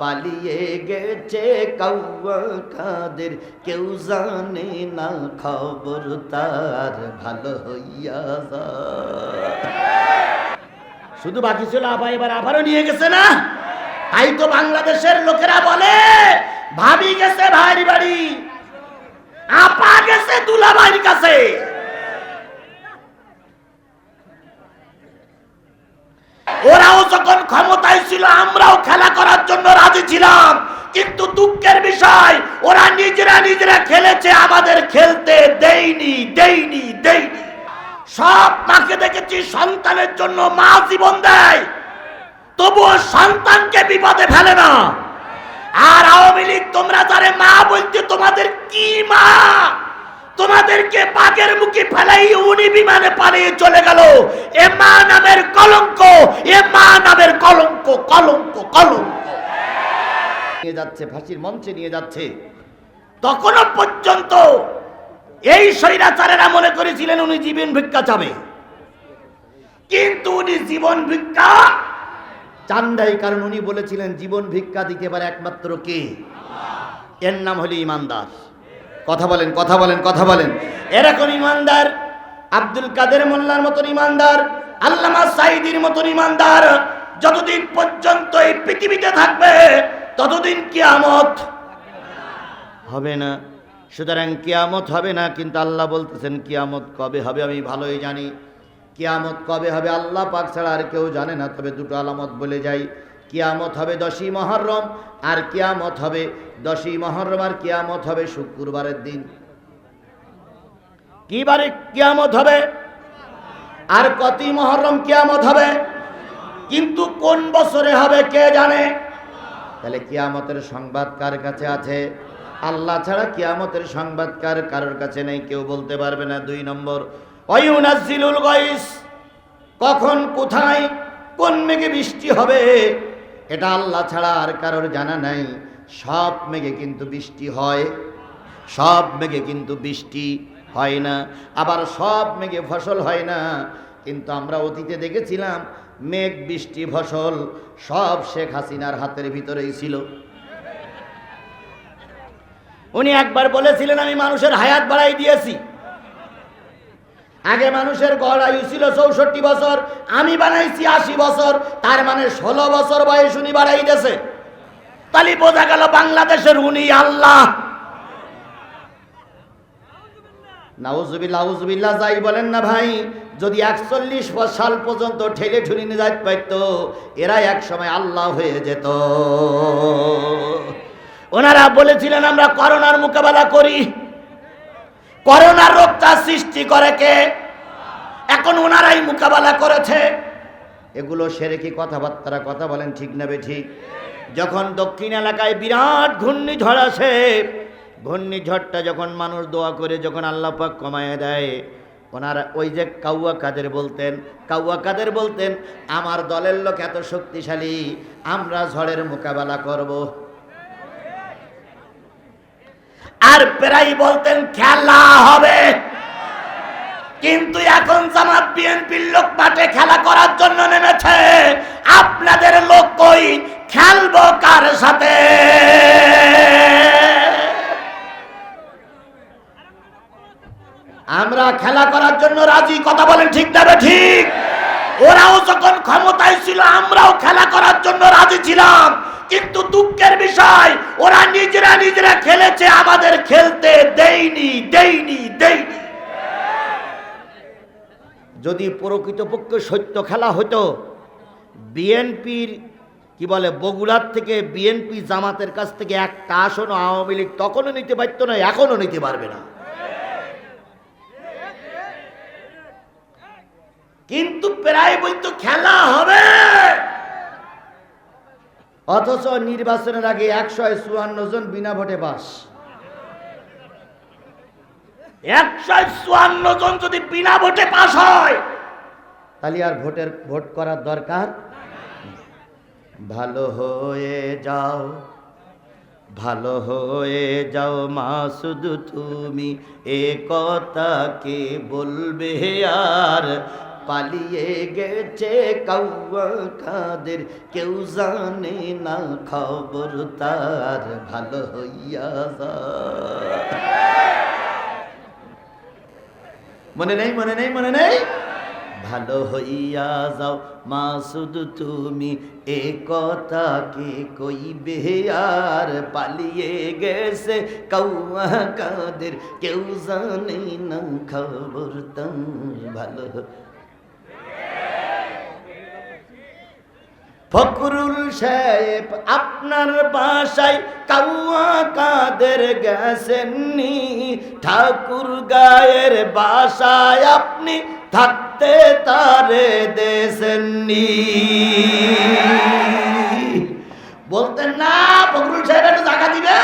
পালিয়ে গেছে কাউয়া কাদের। কেউ জানে না খবর তার ভালো হইয়া শুধু বাকি ছিল আবার এবার আবারও নিয়ে গেছে না? তাই তো বাংলাদেশের লোকেরা বলে, ভাবি গেছে ভাই বাড়ি, আপা গেছে দুলাভাইয়ের কাছে। ওরাও যখন ক্ষমতায় ছিল, আমরাও খেলা করার জন্য রাজি ছিলাম। কিন্তু দুঃখের বিষয়, ওরা নিজেরা নিজেরা খেলেছে, আমাদের খেলতে দেইনি দেইনি দেইনি সব মাকে দেখেছি সন্তানের জন্য মা জীবন দেয়। তবুও সন্তানকে বিপদে ফেলে না। আর আওয়ামী লীগ, তোমরা যারে মা বলতে তোমাদের কি মা? তোমাদেরকে বাঘের মুখে ফেলাই উনি বিমানে পালিয়ে চলে গেল। এ মা নামের কলঙ্ক, এ মা নামের কলঙ্ক কলঙ্ক কলঙ্ক। নিয়ে যাচ্ছে, ফাঁসির মঞ্চে নিয়ে যাচ্ছে। তখনও পর্যন্ত এই স্বৈরাচারেরা মনে করেছিলেন উনি জীবন ভিক্ষা চাবে। কিন্তু উনি জীবন ভিক্ষা চান কারণ উনি বলেছিলেন, জীবন ভিক্ষা দিতে পারে একমাত্র কে? এর নাম হলো ইমানদার। কথা বলেন কথা বলেন কথা বলেন। এরকম ইমানদার? আব্দুল কাদের মোল্লার মতন ইমানদার? আল্লামা সাইদির মতন ইমানদার? যতদিন পর্যন্ত এই পৃথিবীতে থাকবে, ততদিন কিয়ামত হবে না। সুতরাং কিয়ামত হবে না, কিন্তু আল্লাহ বলতেছেন, কিয়ামত কবে হবে আমি ভালোই জানি। কিয়ামত কবে হবে আল্লাহ পাক ছাড়া আর কেউ জানে না, তবে দুটো আলামত বলে যাই। কিয়ামত হবে দশই মহরম, আর কিয়ামত হবে দশই মহরম, আর কিয়ামত হবে শুক্রবারের দিন। কি বারে কিয়ামত হবে? আর কতই মহরম কিয়ামত হবে? কিন্তু কোন বছরে হবে কে জানে? তাহলে কিয়ামতের সংবাদ কার কাছে আছে? আল্লাহ ছাড়া কিয়ামতের সংবাদ কার কারোর কাছে নেই, কেউ বলতে পারবে না। দুই নম্বর কখন, কোথায়, কোন মেঘে বৃষ্টি হবে? এটা আল্লাহ ছাড়া আর কারোর জানা নাই। সব মেঘে কিন্তু বৃষ্টি হয়। সব মেঘে কিন্তু বৃষ্টি হয় না। আবার সব মেঘে ফসল হয় না। কিন্তু আমরা অতীতে দেখেছিলাম, মেঘ, বৃষ্টি, ফসল সব শেখ হাসিনার হাতের ভিতরেই ছিল। উনি একবার বলেছিলেন, আমি মানুষের হায়াত বাড়াই দিয়েছি। আগে মানুষের গড় আয়ু ছিল চৌষট্টি বছর, আমি বানাইছি আশি বছর, তার মানে ষোলো বছর বয়স উনি বাড়াই দিয়েছে তাহলে বোঝা গেল বাংলাদেশের উনি আল্লাহ। নাউজুবিল্লাহ নাউজুবিল্লাহ যাই বলেন না ভাই, যদি একচল্লিশ সাল পর্যন্ত ঠেলে ঠুলি নিয়ে যাইতে পারত এরা এক সময় আল্লাহ হয়ে যেত। ওনারা বলেছিলেন, আমরা করোনার মোকাবেলা করি। করোনার রোগটা সৃষ্টি করে কে? এখন ওনারাই মোকাবেলা করেছে। এগুলো সেরে কি কথাবার্তারা কথা বলেন ঠিক নেবে ঠিক? যখন দক্ষিণ এলাকায় বিরাট ঘূর্ণিঝড় আসে, ঘূর্ণিঝড়টা যখন মানুষ দোয়া করে, যখন আল্লাহ পাক কমায় দেয়, ওনারা ওই যে কাউয়া কাদের বলতেন, কাউয়া কাদের বলতেন, আমার দলের লোক এত শক্তিশালী, আমরা ঝড়ের মোকাবেলা করব। আর প্রায় বলতেন, খেলা হবে। কিন্তু এখন জামাত বিএনপির লোক মাঠে খেলা করার জন্য নেমেছে। আপনাদের লোক কই? খেলব কার সাথে? আমরা খেলা করার জন্য রাজি? কথা বলেন ঠিক না ঠিক? ওরাও যখন ক্ষমতায় ছিল, আমরাও খেলা করার জন্য রাজি ছিলাম। কিন্তু দুঃখের বিষয় ওরা নিজেরা নিজেরা খেলেছে, আমাদের খেলতে দেইনি দেইনি দেইনি যদি প্রকৃতপক্ষে সত্য খেলা হতো, বিএনপির, কি বলে, বগুড়ার থেকে বিএনপি জামাতের কাছ থেকে একটা আসনও আওয়ামী লীগ তখনও নিতে পারতো না, এখনও নিতে পারবে না। কিন্তু প্রায় বলতো খেলা হবে। অথচ নির্বাচনের আগে একশো চুয়ান্ন জন বিনা ভোটে পাস। একশো চুয়ান্ন জন যদি বিনা ভোটে পাস হয় তাহলে আর ভোটের ভোট করার দরকার ভালো হয়ে যাও ভালো হয়ে যাও মা শুধু তুমি এ কথা কে বলবে আর পালিয়ে গেছে কাউয়া কাদের। কেউ জানে না খবর তার ভালো হইয়া মনে নেই মনে নেই মনে নেই? ভালো হইয়া যাও মাসুদ, তুমি এ কথা কে কইবে? আর পালিয়ে গেছে কৌয়া কাদের। কেউ জানে না খবর তার ভালো ফকরুল সাহেব, আপনার বাসায় কাউয়া কাদের গেছেননি? ঠাকুর গায়ের বাসায় আপনি থাকতে তারে দেশেননি বলতেন না ফকরুল সাহেব একটু জায়গা দিবে।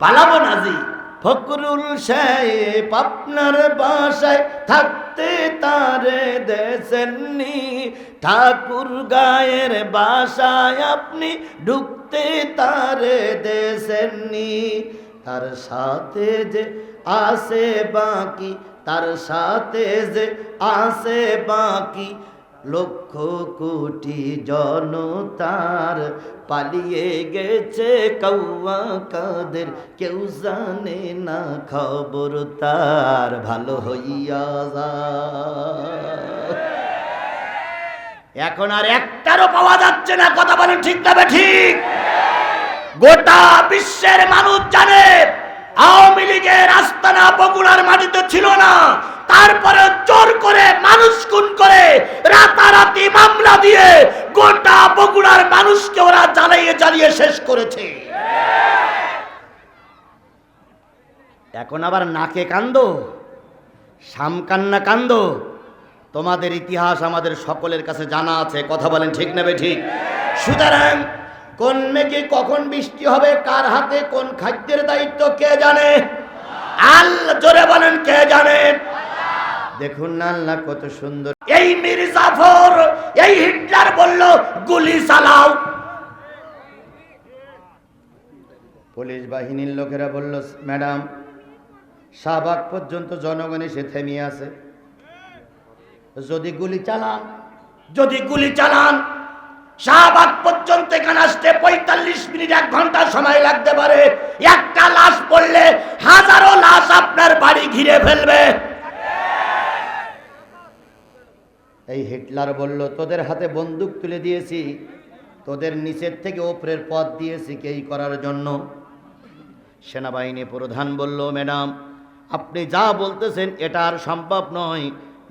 পালাবো নাজি ফকরুল সাহেব, আপনার বাসায় থাকতে তারে দেশেননি। ঠাকুর গায়ের বাসায় আপনি ঢুকতে তারে দেশেননি। তার সাথে যে আসে বাকি, তার সাথে যে আসে বাকি লক্ষ কোটি জনতার পালিয়ে গেছে কৌয়া কাদের, কেউ জানে না খবর তার, ভালো হইয়া যা এখন আর একটারও পাওয়া যাচ্ছে না, কথা বলেন ঠিক তবে ঠিক? গোটা বিশ্বের মানুষ জানে, আওয়ামী লীগের আস্তানা বগুড়ার মাটিতে ছিল না তারপরে জোর করে মানুষ খুন করে, রাতারাতি মামলা দিয়ে গোটা বগুড়ার মানুষকে ওরা জ্বালিয়ে জ্বালিয়ে শেষ করেছে। এখন আবার নাকে কান্দ, সামকান্না কান্দ। তোমাদের ইতিহাস আমাদের সকলের কাছে জানা আছে, কথা বলেন ঠিক নেবে ঠিক সুতরাং কোন মেঘে কখন বৃষ্টি হবে, কার হাতে কোন খাদ্যের দায়িত্ব, কে জানে? আল জোরে বলেন, কে জানে? দেখুন না আল্লাহ কত সুন্দর। এই মীর জাফর এই হিটলার বলল গুলি চালাও। পুলিশ বাহিনীর লোকেরা বলল ম্যাডাম শাহবাগ পর্যন্ত জনগণ এসে থেমে আছে। যদি গুলি চালান। যদি গুলি চালান শাহবাগ পর্যন্ত এখানে আসতে পঁয়তাল্লিশ মিনিট এক ঘণ্টা সময় লাগতে পারে। একটা লাশ পড়লে হাজারো লাশ আপনার বাড়ি ঘিরে ফেলবে। এই হিটলার বলল, তোদের হাতে বন্দুক তুলে দিয়েছি। তোদের নিচের থেকে ওপরের পথ দিয়েছি কে করার জন্য? সেনাবাহিনী প্রধান বলল, ম্যাডাম, আপনি যা বলতেছেন এটা আর সম্ভব নয়।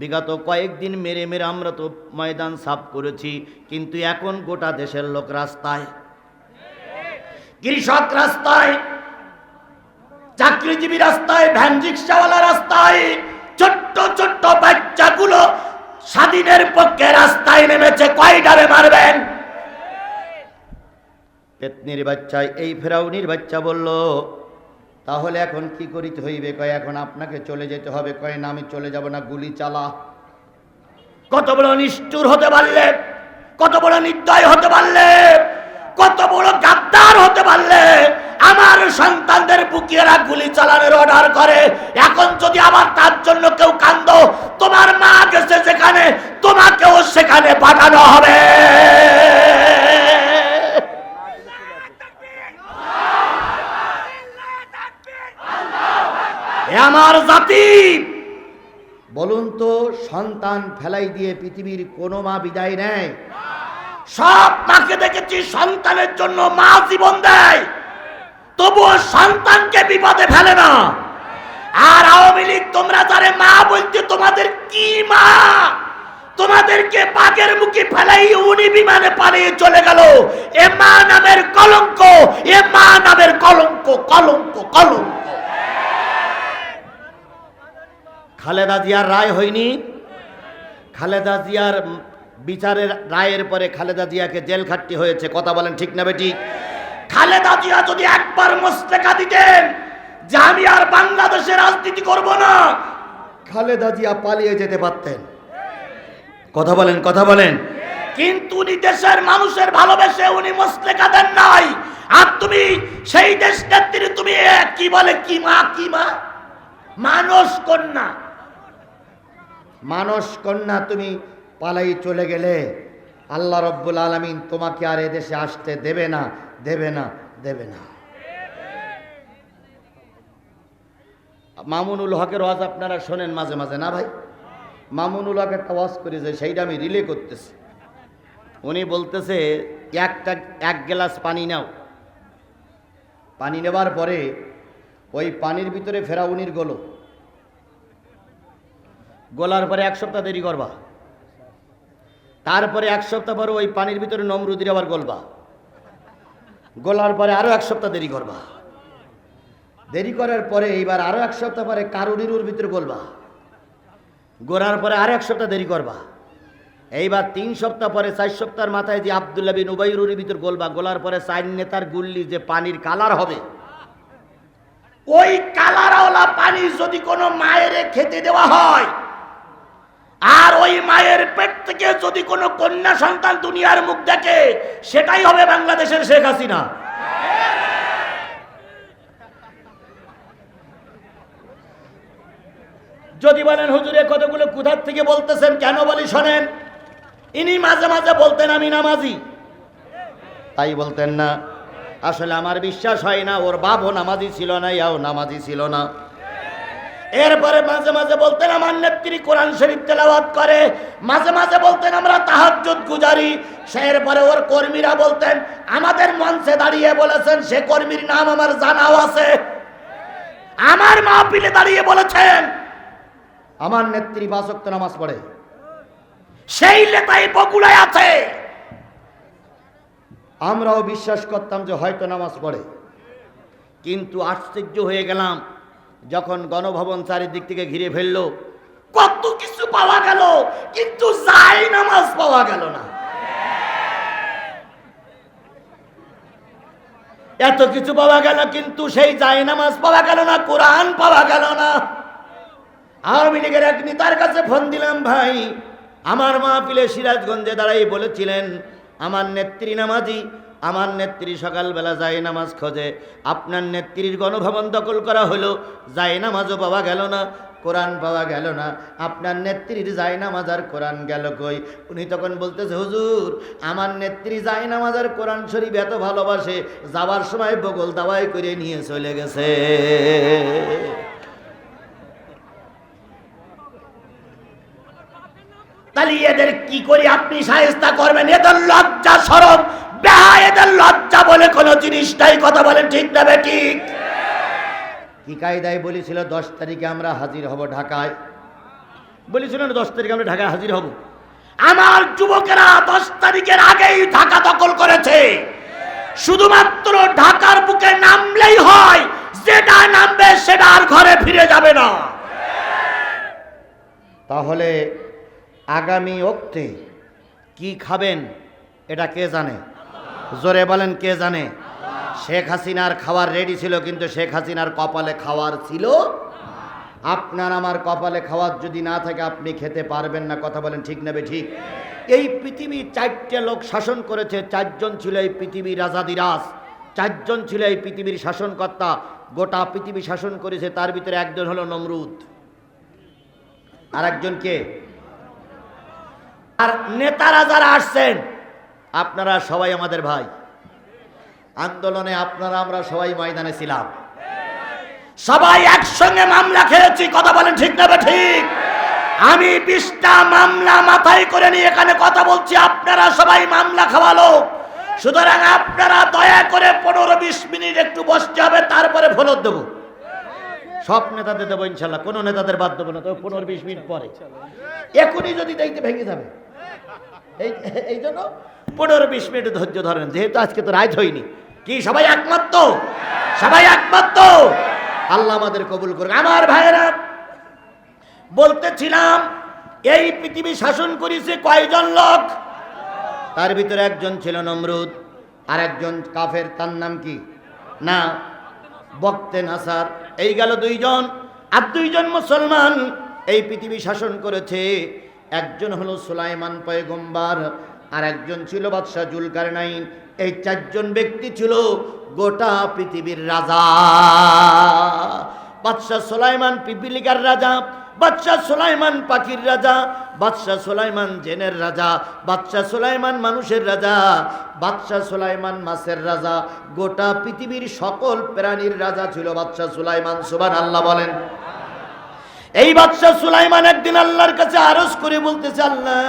বিগত কয়েকদিন মেরে মেরে আমরা তো ময়দান সাফ করেছি, কিন্তু এখন গোটা দেশের লোক রাস্তায়। কৃষক রাস্তায়, চাকরিজীবী রাস্তায় ভ্যান রিক্সাওয়ালা রাস্তায়, ছোট্ট ছোট্ট বাচ্চাগুলো স্বাধীনের পক্ষে রাস্তায় নেমেছে কয়টারে মারবেন? পেতনির বাচ্চায় এই ফেরাউনির বাচ্চা বলল তাহলে এখন কি করিতে হইবে? কয় এখন আপনাকে চলে যেতে হবে। কয় না আমি চলে যাব না গুলি চালা। কত বড় নিষ্ঠুর হতে পারলে কত বড় নির্দয় হতে পারলে কত বড় গাদ্দার হতে পারলে আমার সন্তানদের বুকিয়েরা গুলি চালানোর অর্ডার করে। এখন যদি আবার তার জন্য কেউ কান্দ তোমার মা গেছে যেখানে তোমাকেও সেখানে পাঠানো হবে। আমার জাতি। বলুন তো, সন্তান ফেলাই দিয়ে পৃথিবীর কোনো মা বিদায় নেয়? সব মাকে দেখেছি সন্তানের জন্য মা জীবন দেয়। তবুও সন্তানকে বিপদে ফেলে না। আর আওয়ামী লীগ, তোমরা যারে মা বলতে তোমাদের কি মা? তোমাদেরকে বাঘের মুখে ফেলাই উনি বিমানে পালিয়ে চলে গেল। এ মা নামের কলঙ্ক, এ মা নামের কলঙ্ক কলঙ্ক কলঙ্ক। খালেদা জিয়ার রায় হয়নি। খালেদা জিয়ার বিচারের রায়ের পরে খালেদা জিয়াকে জেল খাটতে হয়েছে। কথা বলেন ঠিক না বেটি? খালেদা জিয়া যদি একবার মোস্তেকা দিতেন, যে আমি আর বাংলাদেশে রাজনীতি করব না, খালেদা জিয়া পালিয়ে যেতে পারতেন। কথা বলেন কথা বলেন। কিন্তু উনি দেশের মানুষের ভালোবেসে উনি মোস্তেকা দেন নাই। আর তুমি সেই দেশ নেত্রী তুমি কি বলে কি মা কি মা? মানুষ কন্যা। মানস কন্যা তুমি পালাই চলে গেলে। আল্লাহ রব্বুল আলমিন তোমাকে আর এদেশে আসতে দেবে না দেবে না দেবে না। মামুনুল হকের ওয়াজ আপনারা শোনেন মাঝে মাঝে না ভাই? মামুনুল হক একটা ওয়াজ করে যে সেইটা আমি রিলে করতেছি। উনি বলতেছে, একটা, এক গ্লাস পানি নাও। পানি নেবার পরে ওই পানির ভিতরে ফেরাউনির গোলো। গোলার পরে এক সপ্তাহ দেরি করবা। তারপরে এক সপ্তাহ পরে ওই পানির ভিতরে নমরুদির আবার গলবা। গোলার পরে আরও এক সপ্তাহ দেরি করবা। দেরি করার পরে এইবার আরও এক সপ্তাহ পরে কারুনিরুর ভিতরে গলবা। গোড়ার পরে আর এক সপ্তাহ দেরি করবা। এইবার তিন সপ্তাহ পরে, চার সপ্তাহের মাথায় যে আবদুল্লাহ বিন উবাইরুর ভিতর গোলবা, গোলার পরে চার নেতার গুল্লি যে পানির কালার হবে, ওই কালারওয়ালা পানি যদি কোনো মায়ের খেতে দেওয়া হয়, আর ওই মায়ের পেট থেকে যদি কোনো কন্যা সন্তান দুনিয়ার মুখ দেখে, সেটাই হবে বাংলাদেশের শেখ হাসিনা। যদি বলেন, হুজুরে কতগুলো কোথার থেকে বলতেছেন? কেন বলি শোনেন, ইনি মাঝে মাঝে বলতেন, আমি নামাজি। তাই বলতেন না। আসলে আমার বিশ্বাস হয় না, ওর বাপও নামাজি ছিল না, ইয়াও নামাজি ছিল না। এরপরে মাঝে মাঝে বলতেন, আমার নেত্রী কোরআন শরীফ তেলাওয়াত করে। মাঝে মাঝে বলতেন, আমরা তাহাজ্জুদ গুজারি। এরপরে ওর কর্মীরা বলতেন, আমাদের মঞ্চে দাঁড়িয়ে বলেছেন, সে কর্মীর নাম আমার জানাও আছে। আমার মাহফিলে দাঁড়িয়ে বলেছেন আমার নেত্রী বাসক্ত নামাজ পড়ে। সেই লেতাই বগুড়ায় আছে। আমরাও বিশ্বাস করতাম যে হয়তো নামাজ পড়ে। কিন্তু আশ্চর্য হয়ে গেলাম যখন গণভবন চারিদিক থেকে ঘিরে ফেলল কত কিছু পাওয়া গেল কিন্তু যাই নামাজ পাওয়া গেল না। এত কিছু পাওয়া গেল কিন্তু সেই যাই নামাজ পাওয়া গেল না কোরআন পাওয়া গেল না। আওয়ামী লীগের এক নেতার কাছে ফোন দিলাম, ভাই, আমার মাহফিলে সিরাজগঞ্জে দাঁড়াই বলেছিলেন, আমার নেত্রী নামাজি, আমার নেত্রী সকালবেলা যায় নামাজ খোঁজে, আপনার নেত্রীর গণভবন দখল করা হলো, যায় নামাজও পাওয়া গেল না, কোরআন পাওয়া গেল না, আপনার নেত্রীর যায় নামাজ আর কোরআন গেল কই? উনি তখন বলতেছে, হুজুর, আমার নেত্রী যায় নামাজ আর কোরআন শরীফ এত ভালোবাসে, যাওয়ার সময় বগল দাওয়াই করে নিয়ে চলে গেছে। তাহলে এদের কি করে আপনি সাহেস্তা করবেন? এদের লজ্জা সরম। বেহা এদের লজ্জা বলে কোনো জিনিসটাই কথা বলেন ঠিক না ঠিক কি কায়দায় বলেছিল দশ তারিখে আমরা হাজির হব ঢাকায়? বলেছিল না দশ তারিখে আমরা ঢাকায় হাজির হব। আমার যুবকেরা দশ তারিখের আগেই ঢাকা দখল করেছে। শুধুমাত্র ঢাকার বুকে নামলেই হয়। যেটা নামবে সেটা আর ঘরে ফিরে যাবে না। তাহলে আগামী অক্তে কি খাবেন, এটা কে জানে? জোরে বলেন, কে জানে? শেখ হাসিনার খাওয়ার রেডি ছিল, কিন্তু শেখ হাসিনার কপালে খাওয়ার ছিল আপনার আমার কপালে খাওয়ার যদি না থাকে, আপনি খেতে পারবেন না। কথা বলেন, ঠিক নেবে ঠিক? এই পৃথিবী চারটে লোক শাসন করেছে, চারজন ছিল এই পৃথিবীর রাজাদিরাজ, চারজন ছিল এই পৃথিবীর শাসনকর্তা। গোটা পৃথিবী শাসন করেছে, তার ভিতরে একজন হলো নমরুদ। আর একজন কে? আর নেতারা যারা আসছেন, আপনারা সবাই আমাদের ভাই। আন্দোলনে আপনারা, আমরা সবাই ময়দানে ছিলাম। সবাই একসঙ্গে মামলা খেয়েছি, কথা বলেন ঠিক না ঠিক? আমি বিশটা মামলা মাথায় করে নিয়ে এখানে কথা বলছি, আপনারা সবাই মামলা খাওয়ালো সুতরাং আপনারা দয়া করে পনেরো বিশ মিনিট একটু বসতে হবে, তারপরে ফলত দেবো। সব নেতাদের দেবো ইনশাল্লাহ, কোনো নেতাদের বাদ দেবো না তবে পনেরো বিশ মিনিট পরে। এখনই যদি দেখতে ভেঙে যাবে। এই জন্য? পনেরো বিশ মিনিট ধৈর্য ধরেন, যেহেতু আজকে তো রাত হয়নি। কি, সবাই একমাত্র সবাই একমাত্র আল্লাহ আমাদের কবুল করবে আমার ভাইয়েরা, বলতেছিলাম, এই পৃথিবী শাসন করেছে কয়জন লোক? তার ভিতরে একজন ছিল নমরুদ আর একজন কাফের, তার নাম কি? না, বক্তে নাসার। এই গেল দুইজন। আর দুইজন মুসলমান এই পৃথিবী শাসন করেছে। একজন হলো সুলাইমান পয়গম্বার আর একজন ছিল বাদশাহ জুলকার নাইন এই চারজন ব্যক্তি ছিল গোটা পৃথিবীর রাজা। বাদশাহ সোলাইমান পিপিলিকার রাজা, বাদশাহ সুলাইমান পাখির রাজা, বাদশাহ সুলাইমান জেনের রাজা, বাদশাহ সুলাইমান মানুষের রাজা, বাদশাহ সুলাইমান মাছের রাজা, গোটা পৃথিবীর সকল প্রাণীর রাজা ছিল বাদশাহ সুলাইমান। সুবান আল্লাহ বলেন। এই বাদশাহ সুলাইমান একদিন আল্লাহর কাছে আরজ করে বলতেছে, আল্লাহ,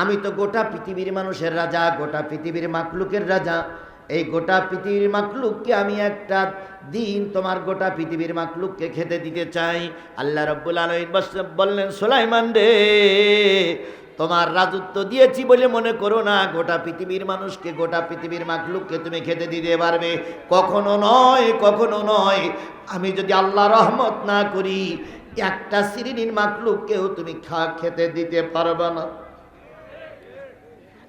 আমি তো গোটা পৃথিবীর মানুষের রাজা, গোটা পৃথিবীর মাকলুকের রাজা। এই গোটা পৃথিবীর মাকলুককে আমি একটা দিন তোমার গোটা পৃথিবীর মাকলুককে খেতে দিতে চাই। আল্লাহ রব্বুল আলমিন বললেন, সুলাইমান রে, তোমার রাজত্ব দিয়েছি বলে মনে করো না। গোটা পৃথিবীর মানুষকে, গোটা পৃথিবীর মাকলুককে তুমি খেতে দিতে পারবে। কখনো নয় কখনো নয়। আমি যদি আল্লাহ রহমত না করি একটা সিরিনির মাকলুককেও তুমি খা খেতে দিতে পারবে না।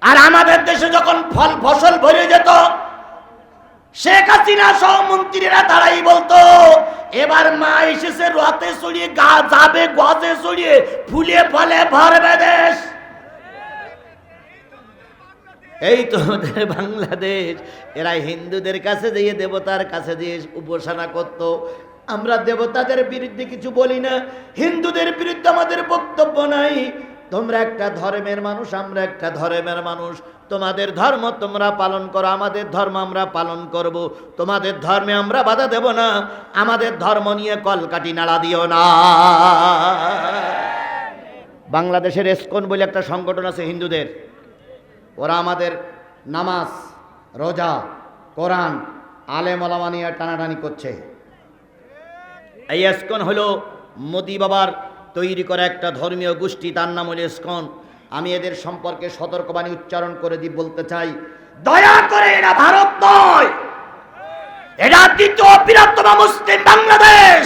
আর আমাদের দেশে যখন ফল ফসল ভরে যেত, শেখ হাসিনা সহ মন্ত্রীরা তারাই বলতো, এবার মা এসেছে রথে চড়িয়ে, গা যাবে গজে চড়িয়ে, ফুলে ফলে ভরবে দেশ। এই তো আমাদের বাংলাদেশ। এরা হিন্দুদের কাছে যেয়ে দেবতার কাছে দিয়ে উপাসনা করত। আমরা দেবতাদের বিরুদ্ধে কিছু বলি না, হিন্দুদের বিরুদ্ধে আমাদের বক্তব্য নাই। তোমরা একটা ধর্মের মানুষ, আমরা একটা ধর্মের মানুষ। তোমাদের ধর্ম তোমরা পালন করো, আমাদের ধর্ম আমরা পালন করব। তোমাদের ধর্মে আমরা বাধা দেব না, আমাদের ধর্ম নিয়ে কলকাটি নাড়া দিও না। বাংলাদেশের এসকন বলে একটা সংগঠন আছে হিন্দুদের। ওরা আমাদের নামাজ, রোজা, কোরআন, আলেম ওলামা নিয়ে টানাটানি করছে। এই এসকন হলো মোদি বাবার তৈরি করা একটা ধর্মীয় গোষ্ঠী, তার নাম হলো এসকন আমি এদের সম্পর্কে সতর্কবাণী উচ্চারণ করে দিই বলতে চাই, দয়া করে এরা ভারত নয়, এরা দ্বিতীয় বৃহত্তম মুসলিম বাংলাদেশ।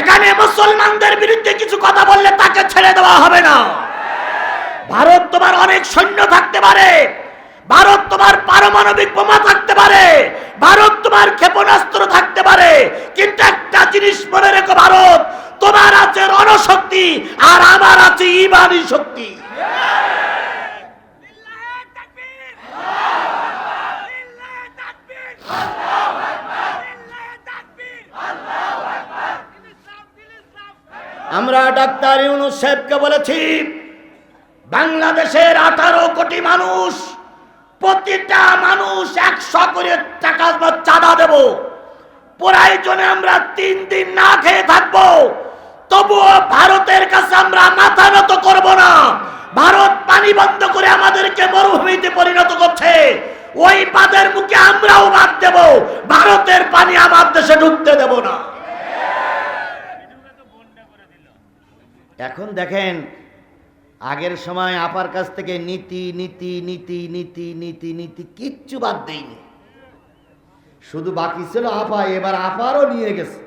এখানে মুসলমানদের বিরুদ্ধে কিছু কথা বললে তাকে ছেড়ে দেওয়া হবে না। ভারত তোমার অনেক সৈন্য থাকতে পারে ভারত তোমার পারমাণবিক বোমা থাকতে পারে, ভারত তোমার ক্ষেপণাস্ত্র থাকতে পারে, কিন্তু একটা জিনিস মনে রেখো ভারত, তোমার আছে রণশক্তি আর আমার আছে ইমানি শক্তি। আমরা ডাক্তার ইউনুস সাহেবকে বলেছি, বাংলাদেশের আঠারো কোটি মানুষ প্রতিটা মানুষ একশো করে টাকা চাঁদা দেব। প্রয়োজনে আমরা তিন দিন না খেয়ে থাকব। তবুও ভারতের কাছে আমরা মাথা নত করব না। ভারত পানি বন্ধ করে আমাদেরকে মরুভূমিতে পরিণত করছে। ওই বাদের মুখে আমরাও বাদ দেব। ভারতের পানি আমার দেশে ঢুকতে দেব না। এখন দেখেন আগের সময় আপার কাছ থেকে নীতি নীতি নীতি নীতি নীতি নীতি কিচ্ছু বাদ দেয়নি শুধু বাকি ছিল আপা, এবার আপারও নিয়ে গেছে।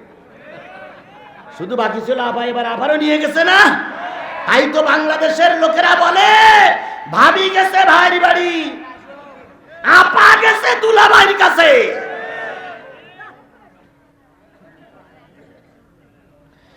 শুধু বাকি ছিল আপা, এবার আপারও নিয়ে গেছে না? তাই তো বাংলাদেশের লোকেরা বলে, ভাবি গেছে ভাই বাড়ি, আপা গেছে দূর